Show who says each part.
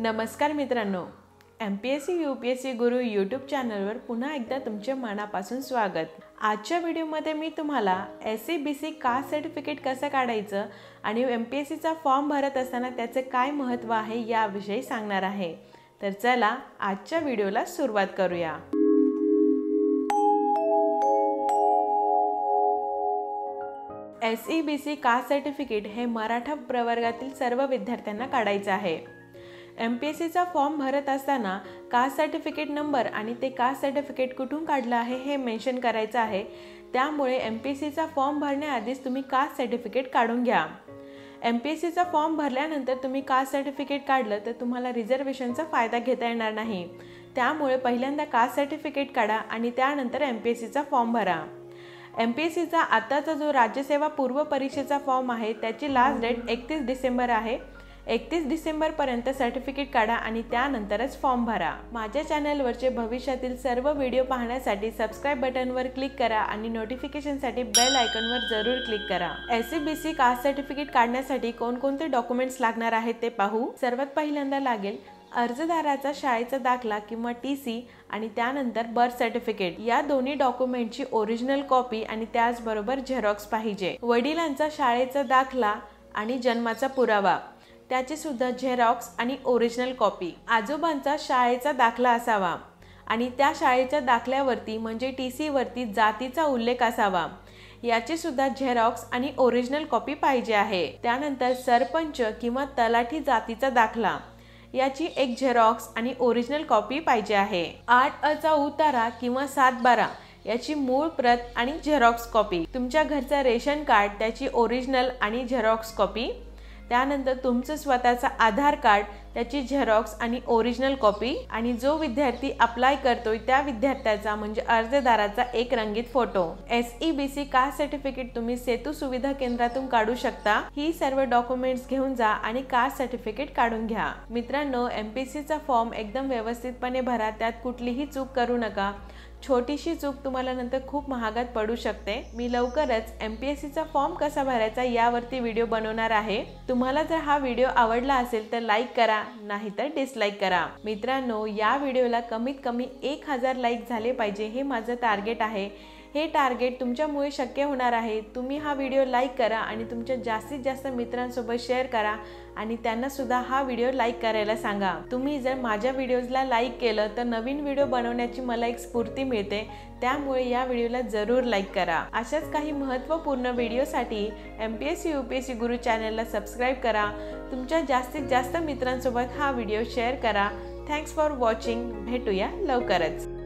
Speaker 1: नमस्कार मित्रांनो. M P S C U P S C Guru YouTube चॅनलवर पुन्हा एकदा तुमचे मनापासून स्वागत. आजच्या व्हिडिओमध्ये मी तुम्हाला S C B C caste certificate कसं काढायचं आणि एम पी एस सीचा फॉर्म भरत असताना त्याचे काय महत्त्व आहे याविषयी सांगणार आहे. तर चला आजच्या व्हिडिओला सुरुवात करूया. S E B C caste certificate हे मराठा प्रवर्गातील सर्व विद्यार्थ्यांना काढायचं आहे. एम पी एस सीचा फॉर्म भरत असताना कास्ट सर्टिफिकेट नंबर आणि ते कास्ट सर्टिफिकेट कुठून काढलं आहे हे मेन्शन करायचं आहे. त्यामुळे एम पी एस सीचा फॉर्म भरण्याआधीच तुम्ही कास्ट सर्टिफिकेट काढून घ्या. एम पी एस सीचा फॉर्म भरल्यानंतर तुम्ही कास्ट सर्टिफिकेट काढलं तर तुम्हाला रिझर्वेशनचा फायदा घेता येणार नाही. त्यामुळे पहिल्यांदा कास्ट सर्टिफिकेट काढा आणि त्यानंतर एम पी एस सीचा फॉर्म भरा. एम पी एस सीचा आत्ताचा जो राज्यसेवा पूर्व परीक्षेचा फॉर्म आहे त्याची लास्ट डेट एकतीस डिसेंबर आहे. एकतीस डिसेंबरपर्यंत सर्टिफिकेट काढा आणि त्यानंतरच फॉर्म भरा. माझ्या चॅनलवरचे भविष्यातील सर्व व्हिडिओ पाहण्यासाठी सबस्क्राईब बटनवर क्लिक करा आणि नोटिफिकेशनसाठी बेल आयकॉनवर जरूर क्लिक करा. S C B C caste certificate काढण्यासाठी कोणकोणते डॉक्युमेंट्स लागणार आहेत ते पाहू. सर्वात पहिल्यांदा लागेल अर्जदाराचा शाळेचा दाखला किंवा टी सी आणि त्यानंतर बर्थ सर्टिफिकेट या दोन्ही डॉक्युमेंटची ओरिजिनल कॉपी आणि त्याचबरोबर झेरॉक्स पाहिजे. वडिलांचा शाळेचा दाखला आणि जन्माचा पुरावा. त्याचीसुद्धा झेरॉक्स आणि ओरिजिनल कॉपी. आजोबांचा शाळेचा दाखला असावा आणि त्या शाळेच्या दाखल्यावरती म्हणजे टी सीवरती जातीचा उल्लेख असावा. याचीसुद्धा झेरॉक्स आणि ओरिजिनल कॉपी पाहिजे आहे. त्यानंतर सरपंच किंवा तलाठी जातीचा दाखला. याची एक झेरॉक्स आणि ओरिजिनल कॉपी पाहिजे आहे. आठ अचा उतारा किंवा सात बारा याची मूळ प्रत आणि झेरॉक्स कॉपी. तुमच्या घरचं रेशन कार्ड त्याची ओरिजिनल आणि झेरॉक्स कॉपी त्यानंतर तुमचं स्वतःचं आधार कार्ड त्याची झेरॉक्स आणि ओरिजिनल कॉपी आणि जो विद्यार्थी अप्लाय करतोय त्या विद्यार्थ्याचा म्हणजे अर्जदाराचा एक रंगीत photo S E B C caste certificate तुम्ही सेतू सुविधा केंद्रातून काढू शकता. ही सर्व डॉक्युमेंट्स घेऊन जा आणि कास्ट सर्टिफिकेट काढून घ्या. मित्रांनो एम पी सीचा फॉर्म एकदम व्यवस्थितपणे भरा. त्यात कुठलीही चूक करू नका. छोटीशी चूक तुम्हाला नंतर खूप महागात पडू शकते. मी लवकरच एम पी एस सीचा फॉर्म कसा भरायचा यावरती व्हिडिओ बनवणार आहे. तुम्हाला जर हा व्हिडिओ आवडला असेल तर लाईक करा. नाहीतर डिसलाईक करा. मित्रांनो या व्हिडिओला कमीत कमी एक हजार लाईक झाले पाहिजे हे माझं टार्गेट आहे. हे टार्गेट तुमच्यामुळे शक्य होणार आहे. तुम्ही हा व्हिडिओ लाईक करा आणि तुमच्या जास्तीत जास्त मित्रांसोबत शेअर करा आणि त्यांना सुद्धा हा व्हिडिओ लाईक करायला सांगा. तुम्ही जर माझ्या व्हिडिओजला लाईक केलं तर नवीन व्हिडिओ बनवण्याची मला एक स्फूर्ती मिळते. त्यामुळे या व्हिडिओला जरूर लाईक करा. अशाच काही महत्त्वपूर्ण व्हिडिओसाठी M P S C U P S C Guru चॅनलला सबस्क्राईब करा. तुमच्या जास्तीत जास्त मित्रांसोबत हा व्हिडिओ शेअर करा. थँक्स फॉर वॉचिंग भेटूया लवकरच.